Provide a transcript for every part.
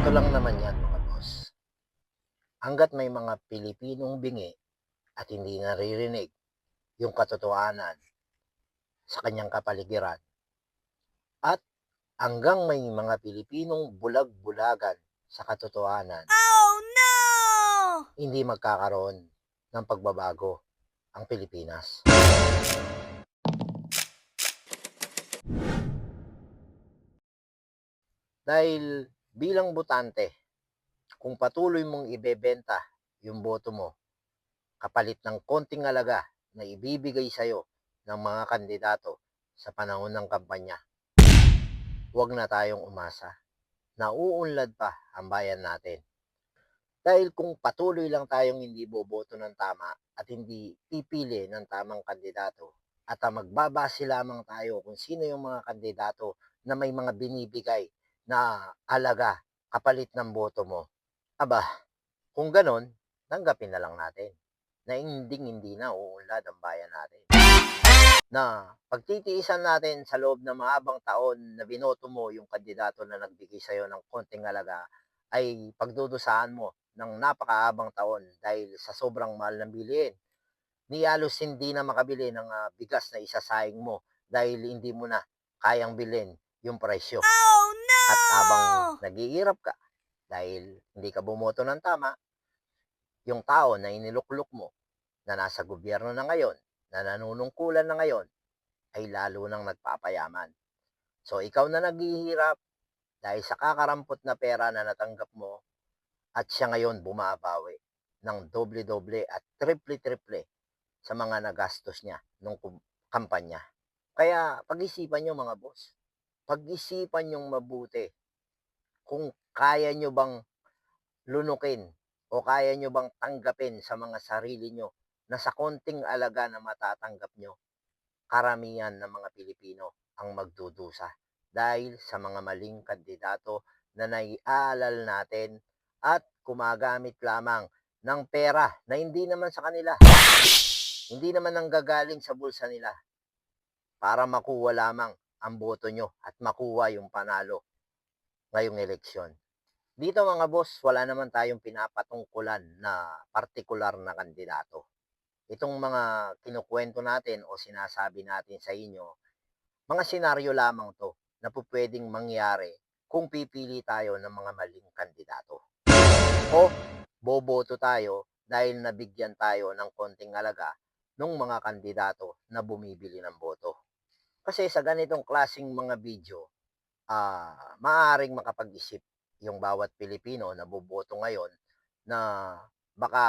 Ganito lang naman yan mga boss. Hanggat may mga Pilipinong bingi at hindi naririnig yung katotohanan sa kanyang kapaligiran at hanggang may mga Pilipinong bulag-bulagan sa katotohanan, Oh no! hindi magkakaroon ng pagbabago ang Pilipinas. Dahil bilang botante, kung patuloy mong ibebenta yung boto mo kapalit ng konting alaga na ibibigay sa'yo ng mga kandidato sa panahon ng kampanya, huwag na tayong umasa. Nauunlad pa ang bayan natin. Dahil kung patuloy lang tayong hindi boboto ng tama at hindi pipili ng tamang kandidato at magbabase lamang tayo kung sino yung mga kandidato na may mga binibigay na alaga kapalit ng boto mo. Aba, kung ganon, tanggapin na lang natin na hindi hindi na uunlad ang bayan natin. Na pagtitiisan natin sa loob ng mahabang taon na binoto mo yung kandidato na nagbigay sa'yo ng konting alaga ay pagdudusaan mo ng napakahabang taon dahil sa sobrang mahal ng bilihin. Ni hindi na makabili ng ah, bigas na isasayang mo dahil hindi mo na kayang bilhin yung presyo. Oh! At habang nag-iirap ka dahil hindi ka bumoto ng tama, yung tao na inilukluk mo na nasa gobyerno na ngayon, na nanunungkulan na ngayon, ay lalo nang nagpapayaman. So ikaw na naghihirap dahil sa kakarampot na pera na natanggap mo at siya ngayon bumabawi ng doble-doble at triple-triple sa mga nagastos niya nung kampanya. Kaya pag-isipan nyo mga boss, pag-isipan nyong mabuti kung kaya nyo bang lunukin o kaya nyo bang tanggapin sa mga sarili nyo na sa konting alaga na matatanggap nyo, karamihan ng mga Pilipino ang magdudusa dahil sa mga maling kandidato na naiaalal natin at kumagamit lamang ng pera na hindi naman sa kanila. Hindi naman nanggagaling sa bulsa nila para makuha lamang ang boto nyo at makuha yung panalo ngayong eleksyon. Dito mga boss, wala naman tayong pinapatungkulan na partikular na kandidato. Itong mga kinukwento natin o sinasabi natin sa inyo, mga senaryo lamang to na po pwedeng mangyari kung pipili tayo ng mga maling kandidato. O boboto tayo dahil nabigyan tayo ng konting alaga ng mga kandidato na bumibili ng boto. Kasi sa ganitong klasing mga video, ah maaaring makapag-isip yung bawat Pilipino na boboto ngayon na baka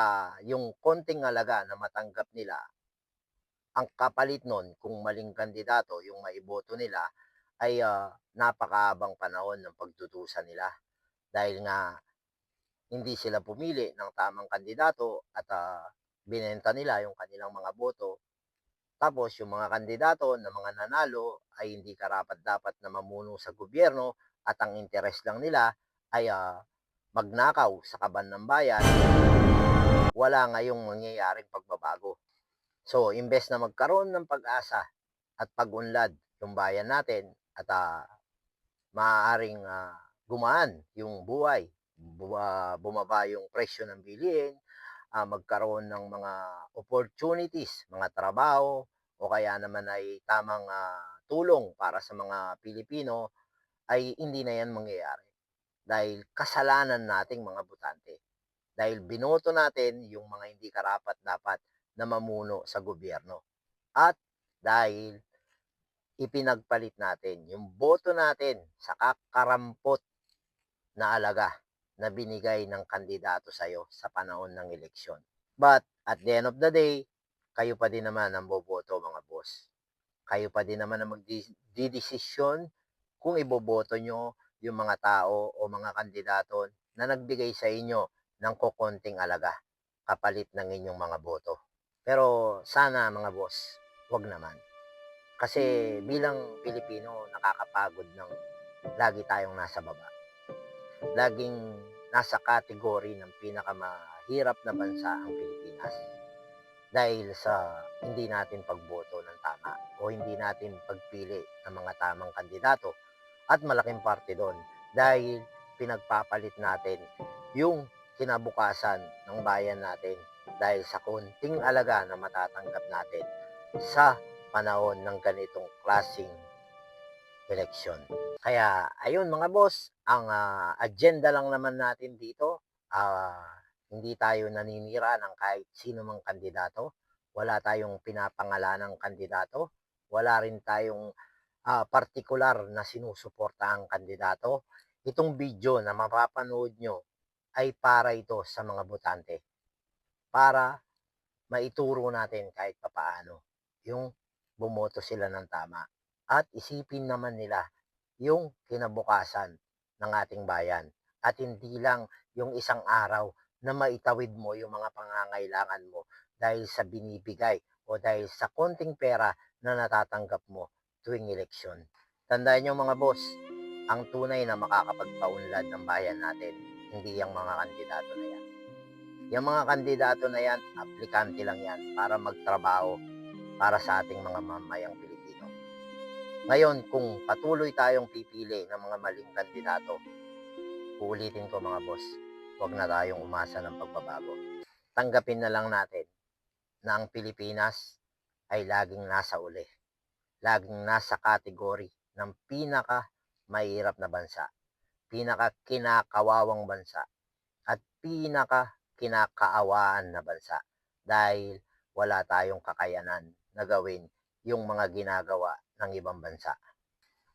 yung konting alaga na matanggap nila ang kapalit nun kung maling kandidato yung maiboto nila ay ah, napakahabang panahon ng pagtutusan nila. Dahil nga hindi sila pumili ng tamang kandidato at ah, binenta nila yung kanilang mga boto tapos yung mga kandidato na mga nanalo ay hindi karapat dapat na mamuno sa gobyerno at ang interes lang nila ay ah, magnakaw sa kaban ng bayan, wala ngayong mangyayaring pagbabago. So, imbes na magkaroon ng pag-asa at pag-unlad yung bayan natin at ah, maaaring ah, gumaan yung buhay, bu- ah, bumaba yung presyo ng bilihin, ah, magkaroon ng mga opportunities, mga trabaho, o kaya naman ay tamang ah, tulong para sa mga Pilipino, ay hindi na yan mangyayari. Dahil kasalanan nating mga butante. Dahil binoto natin yung mga hindi karapat dapat na mamuno sa gobyerno. At dahil ipinagpalit natin yung boto natin sa kakarampot na alaga na binigay ng kandidato sa'yo sa panahon ng eleksyon. But at the end of the day, kayo pa din naman ang boboto mga boss. Kayo pa din naman ang magdidesisyon kung iboboto nyo yung mga tao o mga kandidato na nagbigay sa inyo ng kukonting alaga kapalit ng inyong mga boto. Pero sana mga boss, wag naman. Kasi bilang Pilipino, nakakapagod ng lagi tayong nasa baba. Laging nasa kategory ng pinakamahirap na bansa ang Pilipinas. Dahil sa hindi natin pagboto ng tama o hindi natin pagpili ng mga tamang kandidato at malaking parte doon dahil pinagpapalit natin yung kinabukasan ng bayan natin dahil sa konting alaga na matatanggap natin sa panahon ng ganitong klasing eleksyon. Kaya ayun mga boss, ang ah, agenda lang naman natin dito, ah, hindi tayo naninira ng kahit sino mang kandidato. Wala tayong pinapangalanang kandidato. Wala rin tayong ah, partikular na sinusuportahang kandidato. Itong video na mapapanood nyo ay para ito sa mga botante. Para maituro natin kahit papaano yung bumoto sila ng tama. At isipin naman nila yung kinabukasan ng ating bayan. At hindi lang yung isang araw na maitawid mo yung mga pangangailangan mo dahil sa binibigay o dahil sa konting pera na natatanggap mo tuwing eleksyon. Tandaan nyo mga boss, ang tunay na makakapagpaunlad ng bayan natin, hindi yung mga kandidato na yan. Yung mga kandidato na yan, aplikante lang yan para magtrabaho para sa ating mga mamayang Pilipino. Ngayon, kung patuloy tayong pipili ng mga maling kandidato, uulitin ko mga boss, huwag na tayong umasa ng pagbabago. Tanggapin na lang natin na ang Pilipinas ay laging nasa uli. Laging nasa kategory ng pinaka mahirap na bansa. Pinaka kinakawawang bansa. At pinaka kinakaawaan na bansa. Dahil wala tayong kakayanan na gawin yung mga ginagawa ng ibang bansa.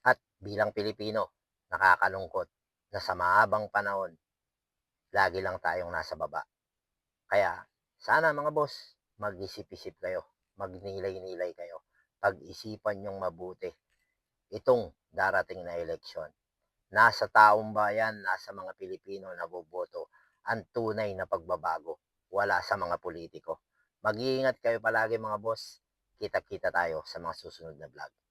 At bilang Pilipino, nakakalungkot na sa mahabang panahon, lagi lang tayong nasa baba. Kaya, sana mga boss, mag-isip-isip kayo, magnilay-nilay kayo, pag-isipan yung mabuti itong darating na eleksyon. Nasa taong bayan, nasa mga Pilipino na boboto ang tunay na pagbabago, wala sa mga politiko. Mag-iingat kayo palagi mga boss. Kita-kita tayo sa mga susunod na vlog.